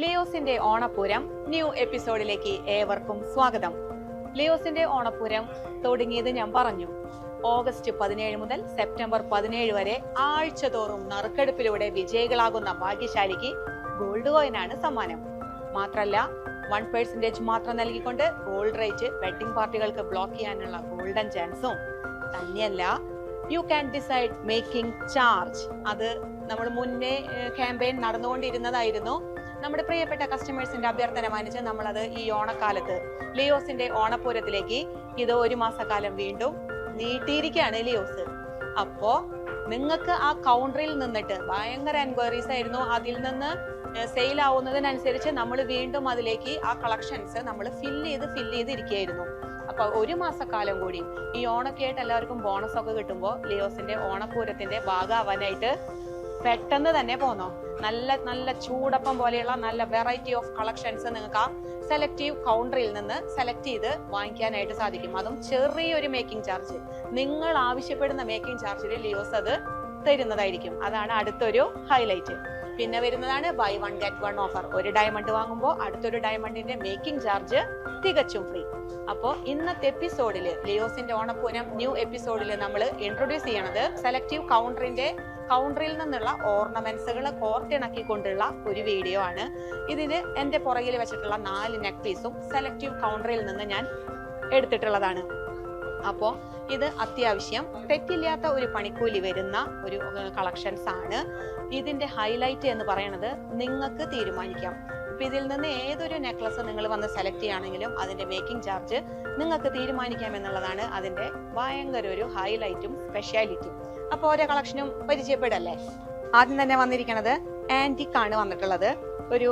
ലിയോസിന്റെ ഓണപ്പൂരം new എപ്പിസോഡിലേക്ക് ഏവർക്കും സ്വാഗതം. ലിയോസിന്റെ ഓണപ്പൂരം തുടങ്ങിയത് ഞാൻ പറഞ്ഞു. ഓഗസ്റ്റ് പതിനേഴ് മുതൽ സെപ്റ്റംബർ പതിനേഴ് വരെ ആഴ്ചതോറും നറുക്കെടുപ്പിലൂടെ വിജയികളാകുന്ന ഭാഗ്യശാലിക്ക് ഗോൾഡ് കോയിനാണ് സമ്മാനം. മാത്രല്ല വൺ പെർസെന്റേജ് മാത്രം നൽകിക്കൊണ്ട് ഗോൾഡ് റേറ്റ് വെഡിങ് പാർട്ടികൾക്ക് ബ്ലോക്ക് ചെയ്യാനുള്ള ഗോൾഡൻ ചാൻസും. തന്നെയല്ല you can decide making charge. അത് നമ്മൾ മുന്നേ ക്യാമ്പയിൻ നടന്നുകൊണ്ടിരുന്നതായിരുന്നു. നമ്മുടെ പ്രിയപ്പെട്ട കസ്റ്റമേഴ്സിന്റെ അഭ്യർത്ഥന മാനിച്ച് നമ്മളത് ഈ ഓണക്കാലത്ത് ലിയോസിന്റെ ഓണപ്പൂരത്തിലേക്ക് ഇത് ഒരു മാസക്കാലം വീണ്ടും നീട്ടിയിരിക്കുകയാണ് ലിയോസ്. അപ്പോ നിങ്ങൾക്ക് ആ കൗണ്ടറിൽ നിന്നിട്ട് ഭയങ്കര എൻക്വയറീസ് ആയിരുന്നു. അതിൽ നിന്ന് സെയിൽ ആവുന്നതിനനുസരിച്ച് നമ്മൾ വീണ്ടും അതിലേക്ക് ആ കളക്ഷൻസ് നമ്മൾ ഫില്ല് ചെയ്ത് ഫില്ല് ചെയ്ത് ഇരിക്കുകയായിരുന്നു അപ്പൊ ഒരു മാസക്കാലം കൂടി ഈ ഓണൊക്കെ ആയിട്ട് എല്ലാവർക്കും ബോണസ് ഒക്കെ കിട്ടുമ്പോൾ ലിയോസിന്റെ ഓണപ്പൂരത്തിന്റെ ഭാഗമാവാനായിട്ട് പെട്ടെന്ന് തന്നെ പോന്നോ? നല്ല നല്ല ചൂടപ്പം പോലെയുള്ള നല്ല വെറൈറ്റി ഓഫ് കളക്ഷൻസ് നിങ്ങൾക്ക് ആ സെലക്റ്റീവ് കൗണ്ടറിൽ നിന്ന് സെലക്ട് ചെയ്ത് വാങ്ങിക്കാനായിട്ട് സാധിക്കും. അതും ചെറിയൊരു മേക്കിംഗ് ചാർജ് നിങ്ങൾ ആവശ്യപ്പെടുന്ന മേക്കിംഗ് ചാർജിൽ ലിയോസ് അത് തരുന്നതായിരിക്കും. അതാണ് അടുത്തൊരു ഹൈലൈറ്റ് പിന്നെ വരുന്നതാണ് buy one get one offer ഒരു ഡയമണ്ട് വാങ്ങുമ്പോൾ അടുത്തൊരു ഡയമണ്ടിന്റെ മേക്കിംഗ് ചാർജ് തികച്ചും ഫ്രീ അപ്പോൾ ഇന്നത്തെ എപ്പിസോഡിൽ ലിയോസിന്റെ ഓണപ്പൂനം ന്യൂ എപ്പിസോഡിൽ നമ്മൾ ഇൻട്രൊഡ്യൂസ് ചെയ്യണത് സെലക്റ്റീവ് കൗണ്ടറിന്റെ കൗണ്ടറിൽ നിന്നുള്ള ഓർണമെന്റ്സുകൾ കോർത്തിണക്കിക്കൊണ്ടുള്ള ഒരു വീഡിയോ ആണ്. ഇതിന് എന്റെ പുറകിൽ വെച്ചിട്ടുള്ള നാല് നെക്ക് പീസും സെലക്റ്റീവ് കൗണ്ടറിൽ നിന്ന് ഞാൻ എടുത്തിട്ടുള്ളതാണ്. അപ്പോൾ ഇത് അത്യാവശ്യം തെറ്റില്ലാത്ത ഒരു പണിക്കൂലി വരുന്ന ഒരു കളക്ഷൻസ് ആണ്. ഇതിന്റെ ഹൈലൈറ്റ് എന്ന് പറയുന്നത് നിങ്ങൾക്ക് തീരുമാനിക്കാം. ഇപ്പൊ ഇതിൽ നിന്ന് ഏതൊരു നെക്ലസ് നിങ്ങൾ വന്ന് സെലക്ട് ചെയ്യുകയാണെങ്കിലും അതിന്റെ മേക്കിംഗ് ചാർജ് നിങ്ങൾക്ക് തീരുമാനിക്കാം എന്നുള്ളതാണ് അതിന്റെ ഭയങ്കര ഒരു ഹൈലൈറ്റും സ്പെഷ്യാലിറ്റിയും അപ്പൊ ഓരോ കളക്ഷനും പരിചയപ്പെടല്ലേ? ആദ്യം തന്നെ വന്നിരിക്കുന്നത് ആന്റിക് ആണ് വന്നിട്ടുള്ളത്. ഒരു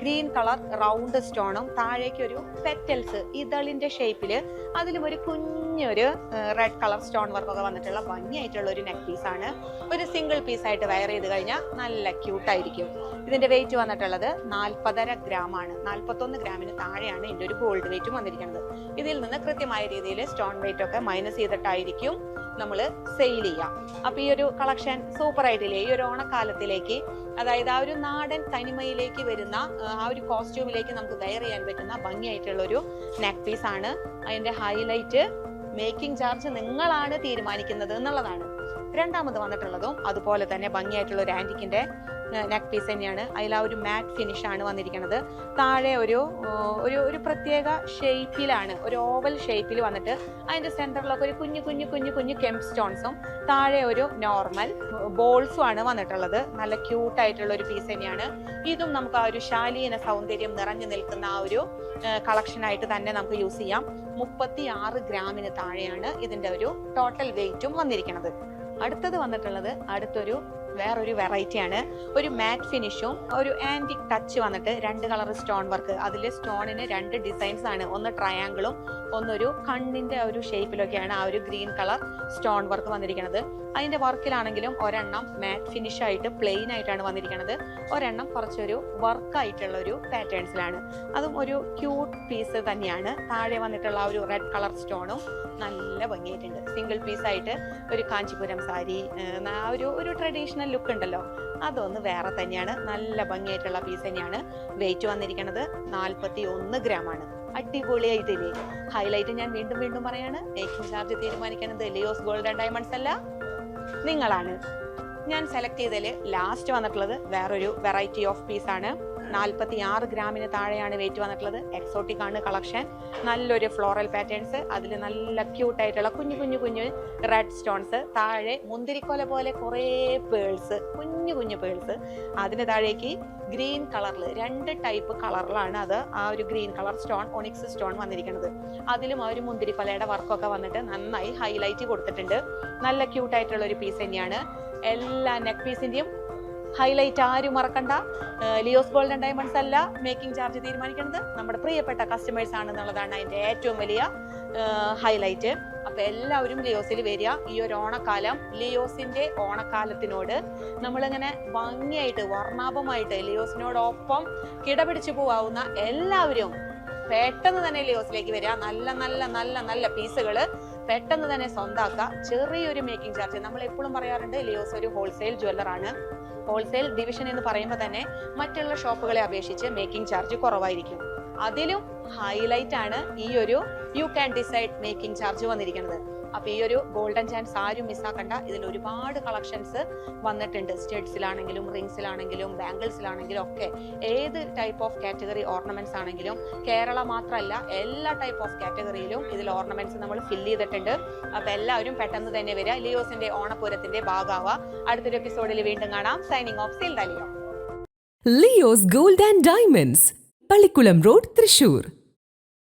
ഗ്രീൻ കളർ റൗണ്ട് സ്റ്റോണും താഴേക്ക് ഒരു പെറ്റൽസ് ഇതളിന്റെ ഷേപ്പിൽ അതിലും ഒരു കുഞ്ഞൊരു റെഡ് കളർ സ്റ്റോൺ വർക്കൊക്കെ വന്നിട്ടുള്ള ഭംഗിയായിട്ടുള്ള ഒരു നെക്ക് പീസ് ആണ്. ഒരു സിംഗിൾ പീസ് ആയിട്ട് വെയർ ചെയ്ത് കഴിഞ്ഞാൽ നല്ല ക്യൂട്ട് ആയിരിക്കും. ഇതിന്റെ വെയിറ്റ് വന്നിട്ടുള്ളത് നാൽപ്പതര ഗ്രാം ആണ്. നാൽപ്പത്തൊന്ന് ഗ്രാമിന് താഴെയാണ് ഇതിന്റെ ഒരു ഗോൾഡ് വെയിറ്റും വന്നിരിക്കുന്നത്. ഇതിൽ നിന്ന് കൃത്യമായ രീതിയിൽ സ്റ്റോൺ വെയിറ്റ് ഒക്കെ മൈനസ് ചെയ്തിട്ടായിരിക്കും നമ്മൾ സെയിൽ ചെയ്യാം. അപ്പൊ ഈ ഒരു കളക്ഷൻ സൂപ്പർ ആയിട്ടില്ലേ? ഈ ഒരു ഓണക്കാലത്തിലേക്ക് അതായത് ആ ഒരു നാടൻ തനിമയിലേക്ക് വരുന്ന ആ ഒരു കോസ്റ്റ്യൂമിലേക്ക് നമുക്ക് വെയർ ചെയ്യാൻ പറ്റുന്ന ഭംഗിയായിട്ടുള്ള ഒരു നെക്ക് പീസ് ആണ്. അതിന്റെ ഹൈലൈറ്റ് മേക്കിംഗ് ചാർജ് നിങ്ങളാണ് തീരുമാനിക്കുന്നത് എന്നുള്ളതാണ്. രണ്ടാമത് വന്നിട്ടുള്ളതും അതുപോലെ തന്നെ ഭംഗിയായിട്ടുള്ള ഒരു ആന്റിക്കിന്റെ നെക്ക് പീസ് തന്നെയാണ്. അതിൽ ആ ഒരു മാറ്റ് ഫിനിഷാണ് വന്നിരിക്കുന്നത്. താഴെ ഒരു ഒരു ഒരു പ്രത്യേക ഷേപ്പിലാണ് ഒരു ഓവൽ ഷേപ്പിൽ വന്നിട്ട് അതിന്റെ സെന്ററിലൊക്കെ ഒരു കുഞ്ഞു കുഞ്ഞു കുഞ്ഞു കുഞ്ഞു കെംപ് സ്റ്റോൺസും താഴെ ഒരു നോർമൽ ബോൾസും ആണ് വന്നിട്ടുള്ളത്. നല്ല ക്യൂട്ട് ആയിട്ടുള്ള ഒരു പീസ് തന്നെയാണ്. ഇതും നമുക്ക് ആ ഒരു ശാലീന സൗന്ദര്യം നിറഞ്ഞു നിൽക്കുന്ന ആ ഒരു കളക്ഷനായിട്ട് തന്നെ നമുക്ക് യൂസ് ചെയ്യാം. മുപ്പത്തി ആറ് ഗ്രാമിന് താഴെയാണ് ഇതിന്റെ ഒരു ടോട്ടൽ വെയിറ്റും വന്നിരിക്കുന്നത്. അടുത്തത് വന്നിട്ടുള്ളത് അടുത്തൊരു വേറൊരു വെറൈറ്റിയാണ് ഒരു മാറ്റ് ഫിനിഷും ഒരു ആന്റിക് ടച്ച് വന്നിട്ട് രണ്ട് കളർ സ്റ്റോൺ വർക്ക് അതിൽ സ്റ്റോണിന് രണ്ട് ഡിസൈൻസ് ആണ്. ഒന്ന് ട്രയാങ്കിളും ഒന്നൊരു കണ്ണിന്റെ ഒരു ഷേപ്പിലൊക്കെയാണ് ആ ഒരു ഗ്രീൻ കളർ സ്റ്റോൺ വർക്ക് വന്നിരിക്കുന്നത് അതിന്റെ വർക്കിലാണെങ്കിലും ഒരെണ്ണം മാറ്റ് ഫിനിഷ് ആയിട്ട് പ്ലെയിൻ ആയിട്ടാണ് വന്നിരിക്കുന്നത് ഒരെണ്ണം കുറച്ചൊരു വർക്കായിട്ടുള്ള ഒരു പാറ്റേൺസിലാണ് അതും ഒരു ക്യൂട്ട് പീസ് തന്നെയാണ്. താഴെ വന്നിട്ടുള്ള ഒരു റെഡ് കളർ സ്റ്റോണും നല്ല ഭംഗിയായിട്ടുണ്ട്. സിംഗിൾ പീസ് ആയിട്ട് ഒരു കാഞ്ചിപുരം സാരി ആ ഒരു ഒരു ട്രഡീഷണൽ ലുക്ക് ഉണ്ടല്ലോ. അതൊന്ന് വേറെ തന്നെയാണ്. നല്ല ഭംഗിയായിട്ടുള്ള പീസ് തന്നെയാണ്. വെയിറ്റ് വന്നിരിക്കുന്നത് നാൽപ്പത്തി ഒന്ന് ഗ്രാം ആണ്. അടിപൊളിയായിട്ടില്ലേ? ഹൈലൈറ്റ് ഞാൻ വീണ്ടും വീണ്ടും പറയാണ്. മേക്കിംഗ് ചാർജ് തീരുമാനിക്കുന്നത് ലിയോസ് ഗോൾഡ് ആൻഡ് ഡയമണ്ട്സ് അല്ല. നിങ്ങളാണ്. ഞാൻ സെലക്ട് ചെയ്തതിൽ ലാസ്റ്റ് വന്നിട്ടുള്ളത് വേറൊരു വെറൈറ്റി ഓഫ് പീസാണ് നാൽപ്പത്തി ആറ് ഗ്രാമിന് താഴെയാണ് വെയിറ്റ് വന്നിട്ടുള്ളത്. എക്സോട്ടിക് ആണ് കളക്ഷൻ നല്ലൊരു ഫ്ലോറൽ പാറ്റേൺസ് അതിൽ നല്ല ക്യൂട്ടായിട്ടുള്ള കുഞ്ഞു കുഞ്ഞു കുഞ്ഞു റെഡ് സ്റ്റോൺസ് താഴെ മുന്തിരിക്കോല പോലെ കുറേ പേൾസ് കുഞ്ഞു കുഞ്ഞു പേൾസ് അതിന് താഴേക്ക് ഗ്രീൻ കളറിൽ രണ്ട് ടൈപ്പ് കളറിലാണ് അത് ആ ഒരു green colour stone onyx stone വന്നിരിക്കുന്നത്. അതിലും ആ ഒരു മുന്തിരിക്കൊലയുടെ വർക്കൊക്കെ വന്നിട്ട് നന്നായി ഹൈലൈറ്റ് കൊടുത്തിട്ടുണ്ട്. നല്ല ക്യൂട്ടായിട്ടുള്ള ഒരു പീസ് തന്നെയാണ്. എല്ലാ നെക്ക് പീസിന്റെയും ഹൈലൈറ്റ് ആരും മറക്കണ്ട. ലിയോസ് ഗോൾഡ് ആൻഡ് ഡയമണ്ട്സ് അല്ല മേക്കിംഗ് ചാർജ് തീരുമാനിക്കുന്നത്. നമ്മുടെ പ്രിയപ്പെട്ട കസ്റ്റമേഴ്സ് ആണെന്നുള്ളതാണ് അതിന്റെ ഏറ്റവും വലിയ ഹൈലൈറ്റ്. അപ്പൊ എല്ലാവരും ലിയോസിൽ വരിക. ഈ ഒരു ഓണക്കാലം ലിയോസിന്റെ ഓണക്കാലത്തിനോട് നമ്മളിങ്ങനെ ഭംഗിയായിട്ട് വർണാഭമായിട്ട് ലിയോസിനോടൊപ്പം കിടപിടിച്ചു പോവാവുന്ന എല്ലാവരും പെട്ടെന്ന് തന്നെ ലിയോസിലേക്ക് വരിക. നല്ല നല്ല നല്ല നല്ല പീസുകൾ പെട്ടെന്ന് തന്നെ സ്വന്താക്കുക ചെറിയൊരു മേക്കിംഗ് ചാർജ് നമ്മൾ എപ്പോഴും പറയാറുണ്ട് ലിയോസ് ഒരു ഹോൾസെയിൽ ജ്വല്ലറാണ് ഹോൾസെയിൽ ഡിവിഷൻ എന്ന് പറയുമ്പോൾ തന്നെ മറ്റുള്ള ഷോപ്പുകളെ അപേക്ഷിച്ച് മേക്കിംഗ് ചാർജ് കുറവായിരിക്കും. അതിലും ഹൈലൈറ്റ് ആണ് ഈ ഒരു you can decide making charge വന്നിരിക്കുന്നത്. അപ്പൊ ഈ ഒരു ഗോൾഡൻ ചാൻസ് ആരും മിസ്സാക്കണ്ട ഇതിൽ ഒരുപാട് കളക്ഷൻസ് വന്നിട്ടുണ്ട്. സ്റ്റഡ്സിലാണെങ്കിലും റിങ്സിലാണെങ്കിലും ബാംഗിൾസിലാണെങ്കിലും ഒക്കെ. ഏത് ടൈപ്പ് ഓഫ് കാറ്റഗറി ഓർണമെന്റ്സ് ആണെങ്കിലും കേരള മാത്രമല്ല എല്ലാ ടൈപ്പ് ഓഫ് കാറ്റഗറിയിലും ഇതിൽ ഓർണമെന്റ്സ് നമ്മൾ ഫില്ല് ചെയ്തിട്ടുണ്ട്. അപ്പൊ എല്ലാവരും പെട്ടെന്ന് തന്നെ വരിക. ലിയോസിന്റെ ഓണപ്പൂരത്തിന്റെ ഭാഗമാവുക. അടുത്തൊരു എപ്പിസോഡിൽ വീണ്ടും കാണാം. Signing off Leo Leo's gold and diamonds Pallikkulam road Thrissur